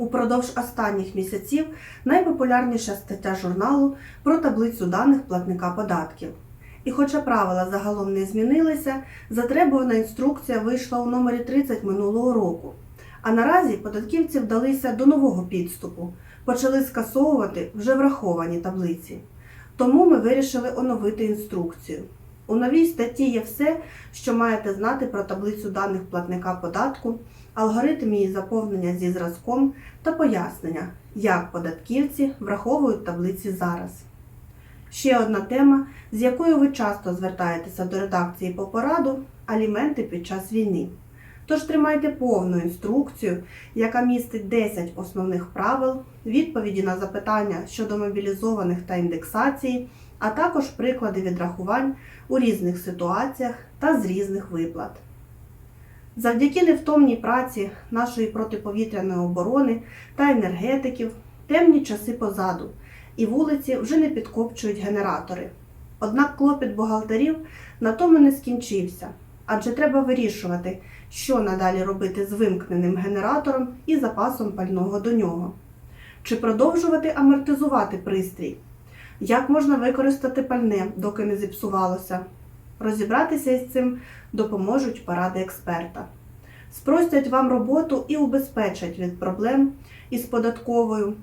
Упродовж останніх місяців найпопулярніша стаття журналу про таблицю даних платника податків. І хоча правила загалом не змінилися, затребувана інструкція вийшла у номері 30 минулого року. А наразі податківці вдалися до нового підступу, почали скасовувати вже враховані таблиці. Тому ми вирішили оновити інструкцію. У новій статті є все, що маєте знати про таблицю даних платника податку, алгоритм її заповнення зі зразком та пояснення, як податківці враховують таблиці зараз. Ще одна тема, з якою ви часто звертаєтеся до редакції по пораду аліменти під час війни. Тож тримайте повну інструкцію, яка містить 10 основних правил, відповіді на запитання щодо мобілізованих та індексації, а також приклади відрахувань у різних ситуаціях та з різних виплат. Завдяки невтомній праці нашої протиповітряної оборони та енергетиків темні часи позаду, і вулиці вже не підкопчують генератори. Однак клопіт бухгалтерів на тому не скінчився, адже треба вирішувати, що надалі робити з вимкненим генератором і запасом пального до нього. Чи продовжувати амортизувати пристрій? Як можна використати пальне, доки не зіпсувалося? Розібратися із цим допоможуть поради експерта. Спростять вам роботу і убезпечать від проблем із податковою,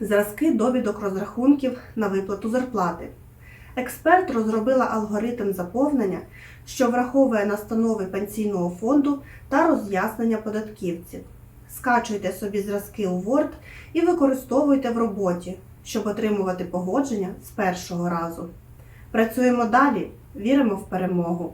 зразки довідок розрахунків на виплату зарплати. Експерт розробила алгоритм заповнення, що враховує настанови пенсійного фонду та роз'яснення податківців. Скачуйте собі зразки у Word і використовуйте в роботі, щоб отримувати погодження з першого разу. Працюємо далі, віримо в перемогу.